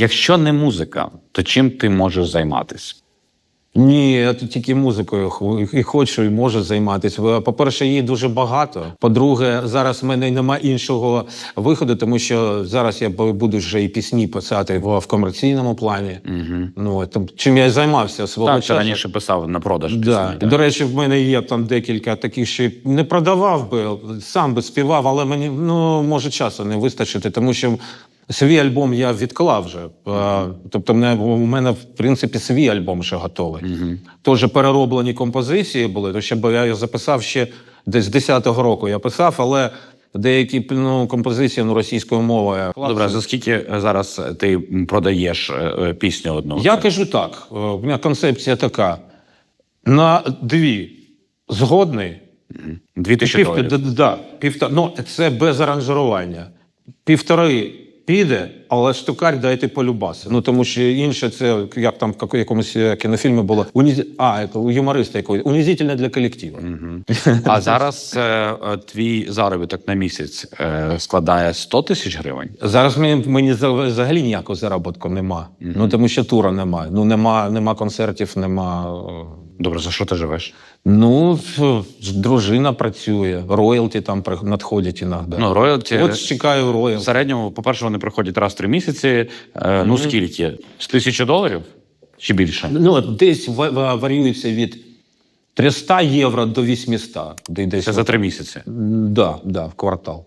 Якщо не музика, то чим ти можеш займатися? Ні, я тут тільки музикою і хочу, і можу займатися. По-перше, її дуже багато. По-друге, зараз в мене немає іншого виходу, тому що зараз я буду вже і пісні писати в, комерційному плані. Угу. Ну, там, чим я і займався свого Так, ти часу. раніше писав на продаж. Да. пісні, До речі, в мене є там декілька таких, що не продавав би, сам би співав, але мені ну, може часу не вистачити, тому що свій альбом я відклав вже. Тобто, мене, у мене, в принципі, свій альбом вже готовий. Угу. Теж перероблені композиції були, то ще бо я записав ще десь з 10-го року я писав, але деякі ну, композиції ну, російською мовою. Добре, за скільки зараз ти продаєш е, е, пісню одну? Я кажу так: е, у мене концепція така: на дві згодний. Дві тисячі доларів. да, да, півта, ну, це без аранжування. Півтори піде, але штукарь дайте полюбаси. Ну тому що інше це як там в яко- якомусь е, кінофільмі було унізі... а, це у юмориста якогось унізительне для колективу. А зараз е, е, твій заробіток на місяць е, складає 100 тисяч гривень. Зараз мені, мені за- взагалі ніякого заробітку нема. Ну тому що тура нема. Ну нема, нема концертів, нема. Добре, за що ти живеш? Ну, дружина працює, роялті там надходять іноді. Ну, роялті. От чекаю В середньому, по-перше, вони приходять раз в три місяці. Е, ну скільки? З тисячі доларів чи більше? Ну, десь ва- ва- варіюється від 300 євро до 800. Десь Це за три місяці. Да, да, в квартал.